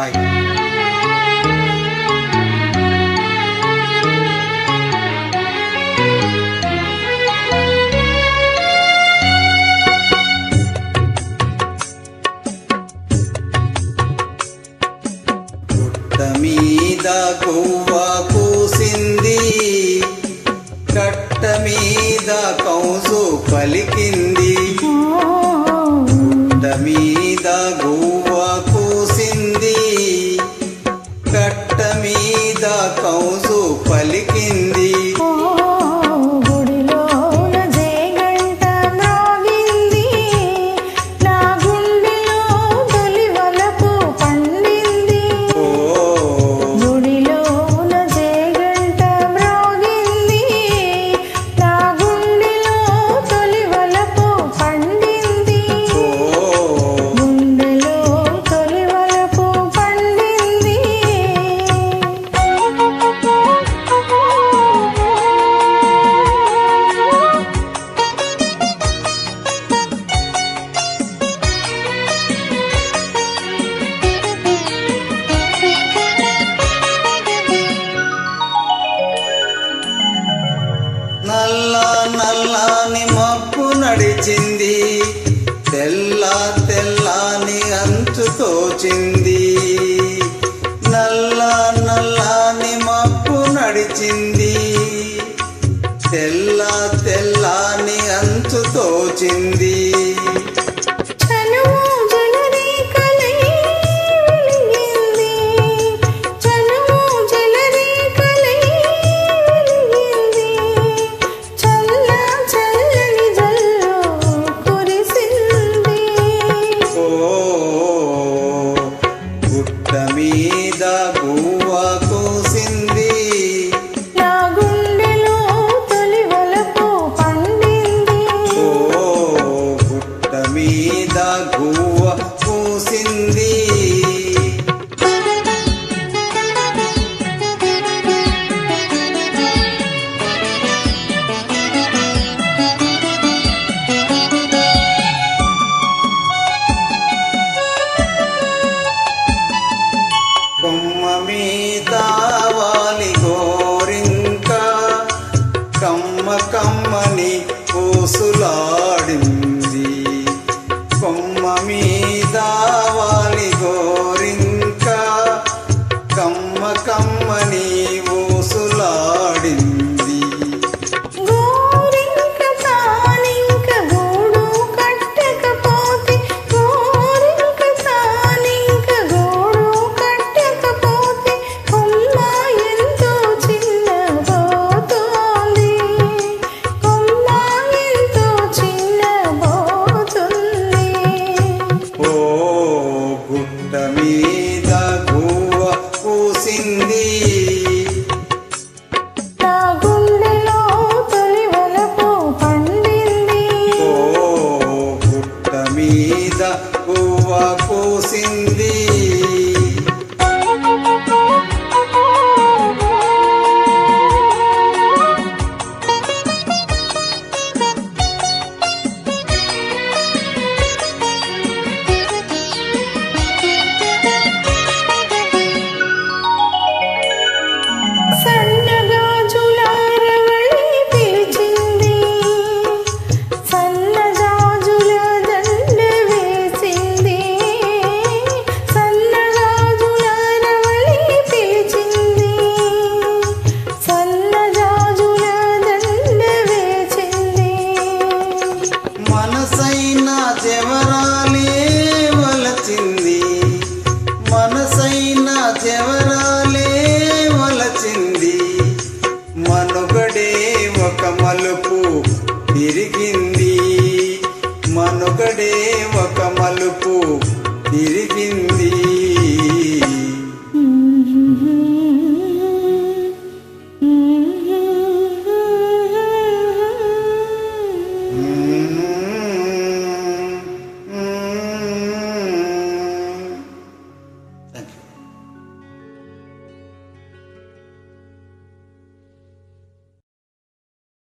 Bye మీద గోవ నల్ల నల్లని మొక్కు నడిచింది. తెల్ల తెల్లని అంచు తోచింది. నల్ల నల్లని మొక్కు నడిచింది. తెల్ల తెల్లని అంచు తోచింది.